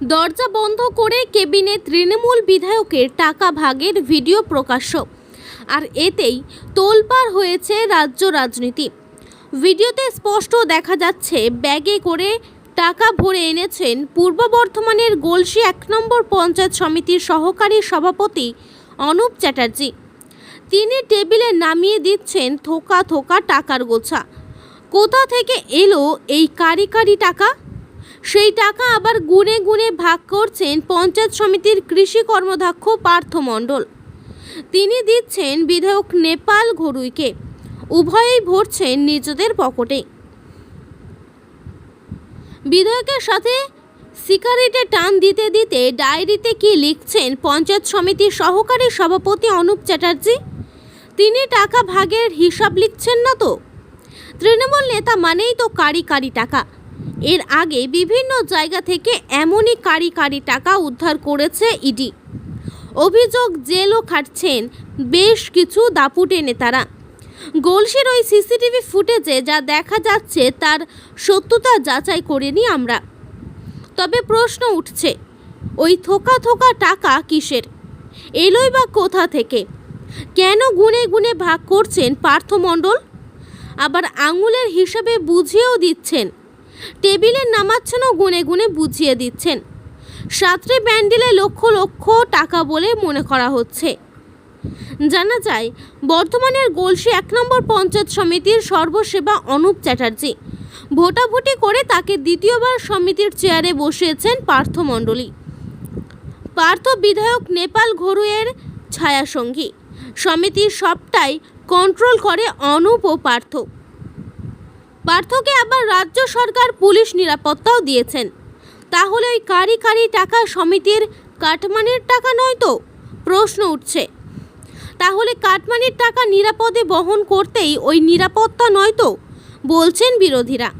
দরজা বন্ধ করে কেবিনে তৃণমূল বিধায়কের টাকা ভাগের ভিডিও প্রকাশ্য। আর এতেই তোলপাড় হয়েছে রাজ্য রাজনীতি। ভিডিওতে স্পষ্ট দেখা যাচ্ছে, ব্যাগে করে টাকা ভরে এনেছেন পূর্ব বর্ধমানের গলসি এক নম্বর পঞ্চায়েত সমিতির সহকারী সভাপতি অনুপ চ্যাটার্জি। তিনি টেবিলে নামিয়ে দিচ্ছেন থোকা থোকা টাকার গোছা। কোথা থেকে এলো এই কারি কারি টাকা? সেই টাকা আবার গুনে গুনে ভাগ করছেন পঞ্চায়েত সমিতির কৃষি কর্মদক্ষ পার্থ মণ্ডল। তিনি দিচ্ছেন বিধায়ক নেপাল ঘরুইকে। উভয়েই ভরছেন নিজেদের পকেটে। বিধায়কের সাথে সিকারেটে টান দিতে দিতে ডায়েরিতে কি লিখছেন পঞ্চায়েত সমিতির সহকারী সভাপতি অনুপ চ্যাটার্জি? তিনি টাকা ভাগের হিসাব লিখছেন না তো? তৃণমূল নেতা মানেই তো কারি কারি টাকা। এর আগে বিভিন্ন জায়গা থেকে এমনই কারি কারি টাকা উদ্ধার করেছে ইডি। অভিযোগ জেলও খাটছেন বেশ কিছু দাপুটে নেতারা। গোলসির ওই সিসিটিভি ফুটেজে যা দেখা যাচ্ছে তার সত্যতা যাচাই করিনি আমরা। তবে প্রশ্ন উঠছে, ওই থোকা থোকা টাকা কিসের? এলোই বা কোথা থেকে? কেন গুনে গুনে ভাগ করছেন পার্থমণ্ডল? আবার আঙুলের হিসাবে বুঝিয়েও দিচ্ছেন টেবিলে নামাচ্ছেনও গুনে গুনে বুঝিয়ে দিচ্ছেন। সাতটি ব্যান্ডেলে লক্ষ লক্ষ টাকা বলে মনে করা হচ্ছে। জানা যায় বর্তমানের গোলসি এক নম্বর পঞ্চায়েত সমিতির সর্বসেবা অনুপ চ্যাটার্জি। ভোটাভুটি করে তাকে দ্বিতীয়বার সমিতির চেয়ারে বসিয়েছেন পার্থ মণ্ডলী। পার্থ বিধায়ক নেপাল ঘরুয়ের ছায়াসঙ্গী। সমিতির সবটাই কন্ট্রোল করে অনুপ ও পার্থ। পার্থকে আবার রাজ্য সরকার পুলিশ নিরাপত্তাও দিয়েছেন। তাহলে ওই কারি কারি টাকা সমিতির কাটমানির টাকা নয় তো? প্রশ্ন উঠছে। তাহলে কাটমানির টাকা নিরাপদে বহন করতেই ওই নিরাপত্তা নয় তো? বলছেন বিরোধীরা।